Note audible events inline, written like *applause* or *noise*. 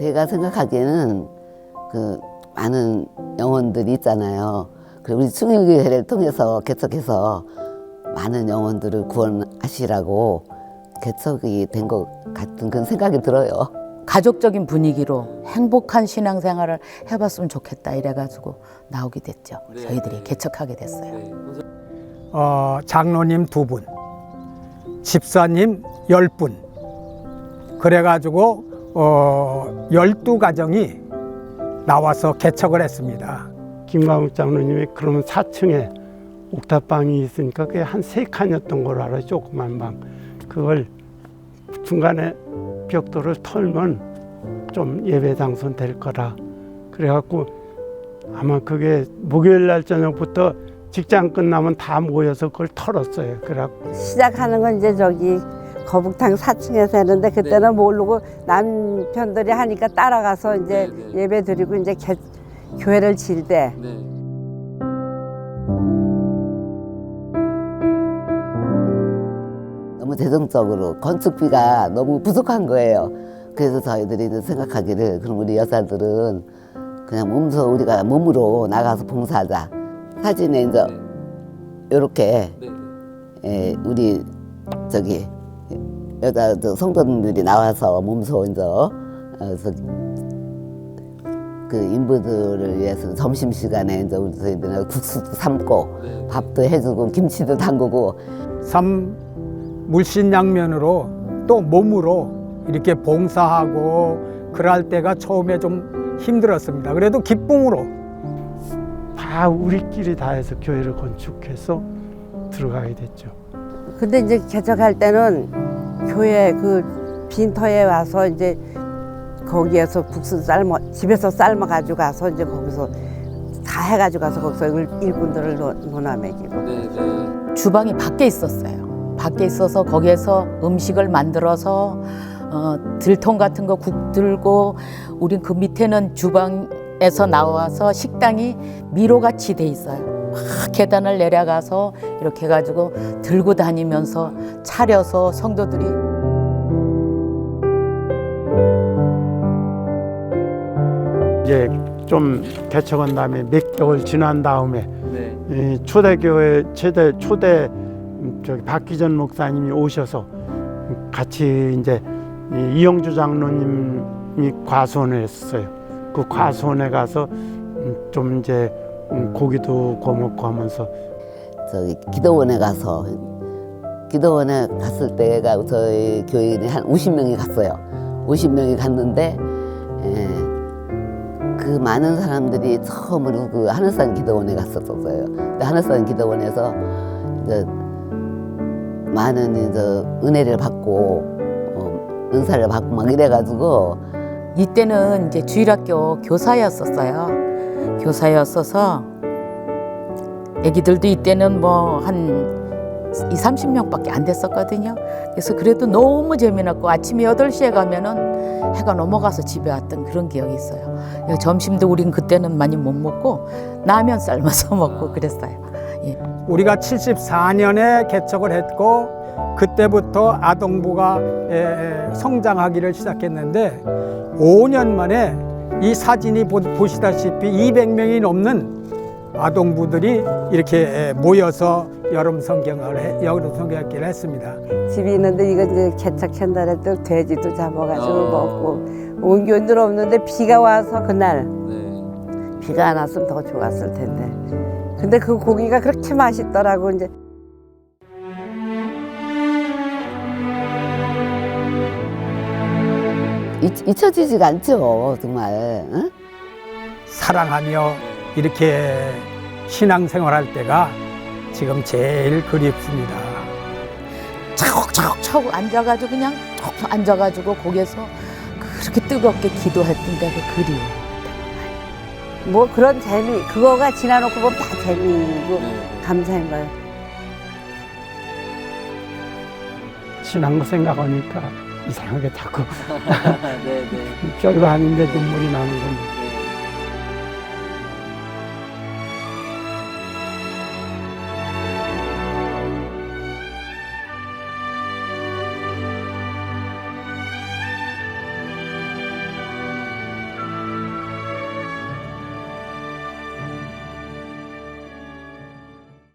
제가 생각하기에는 그 많은 영혼들이 있잖아요. 그리고 우리 충일교회를 통해서 개척해서 많은 영혼들을 구원하시라고 개척이 된 것 같은 그런 생각이 들어요. 가족적인 분위기로 행복한 신앙생활을 해봤으면 좋겠다 이래가지고 나오게 됐죠. 저희들이 개척하게 됐어요. 어, 장로님 두 분, 집사님 열 분. 그래가지고 어, 열두 가정이 나와서 개척을 했습니다. 김광욱 장로님이 그러면 4층에 옥탑방이 있으니까 그게 한 세 칸이었던 걸로 알아요. 조그만 방. 그걸 중간에 벽돌을 털면 좀 예배 장소 될 거라. 그래갖고 아마 그게 목요일 날 저녁부터 직장 끝나면 다 모여서 그걸 털었어요. 그래갖고 시작하는 건 이제 저기 거북탕 4층에서 했는데 그때는 모르고 남편들이 하니까 따라가서 이제 예배 드리고 이제 개- 교회를 질 때. 너무 재정적으로 건축비가 너무 부족한 거예요. 그래서 저희들이 이제 생각하기를 그럼 우리 여자들은 그냥 몸소 우리가 몸으로 나가서 봉사하자. 사진에 이제 이렇게 예, 우리 저기 여자 저 성도님들이 나와서 몸소 이제 어, 저, 그 인부들을 위해서 점심 시간에 이제 우리 저희들은 국수도 삶고 밥도 해주고 김치도 담그고 삼 물신양면으로 또 몸으로 이렇게 봉사하고 그럴 때가 처음에 좀 힘들었습니다. 그래도 기쁨으로 다 우리끼리 다 해서 교회를 건축해서 들어가게 됐죠. 근데 이제 개척할 때는 교회 그 빈터에 와서 이제 거기에서 국수 삶아 집에서 삶아 가지고 가서 이제 거기서 다 해가지고 가서 거기서 일- 일꾼들을 노- 노나 먹이고 주방이 밖에 있었어요. 밖에 있어서 거기에서 음식을 만들어서 어, 들통 같은 거 국 들고 우린 그 밑에는 주방에서 나와서 식당이 미로같이 돼 있어요. 막 계단을 내려가서 이렇게 해가지고 들고 다니면서 차려서 성도들이 이제 좀 개척한 다음에 몇 개월 지난 다음에 이 초대교회 최대 초대 음, 저기 박기전 목사님이 오셔서 같이 이제 이 이영주 장로님이 과수원을 했어요. 그 과수원에 가서 음, 좀 이제 음, 고기도 구워 먹고 하면서 저기 기도원에 가서 기도원에 갔을 때가 저희 교인이 한 50명이 갔어요. 50명이 갔는데 예, 그 많은 사람들이 처음으로 그 하늘산 기도원에 갔었어요. 근데 하늘산 기도원에서 이제 많은 이제 은혜를 받고 어, 은사를 받고 막 이래가지고 이때는 이제 주일학교 교사였었어요. 교사였어서 애기들도 이때는 뭐한 2, 30명밖에 안 됐었거든요. 그래서 그래도 너무 재미났고 아침에 8시에 가면은 해가 넘어가서 집에 왔던 그런 기억이 있어요. 점심도 우린 그때는 많이 못 먹고 라면 삶아서 *laughs* 먹고 그랬어요. 우리가 74년에 개척을 했고 그때부터 아동부가 에, 성장하기를 시작했는데 5년 만에 이 사진이 보- 보시다시피 200명이 넘는 아동부들이 이렇게 에, 모여서 여름 성경을 해- 여름 성경학기를 했습니다. 집이 있는데 이거 이제 개척한 날에 또 돼지도 잡아가지고 먹고 온 교인들 없는데 비가 와서 그날 비가 안 왔으면 더 좋았을 텐데 근데 그 고기가 그렇게 맛있더라고 이제 잊, 잊혀지지가 않죠 정말 응? 사랑하며 이렇게 신앙생활할 때가 지금 제일 그립습니다. 차곡차곡차곡 앉아가지고 그냥 쭉 앉아가지고 거기에서 그렇게 뜨겁게 기도했던 데가 그리워. 뭐 그런 재미 그거가 지나놓고 보면 다 재미고 감사한 거예요. 지난 거 생각하니까 이상하게 자꾸 *laughs* *laughs* 별거 아닌데 눈물이 나는 건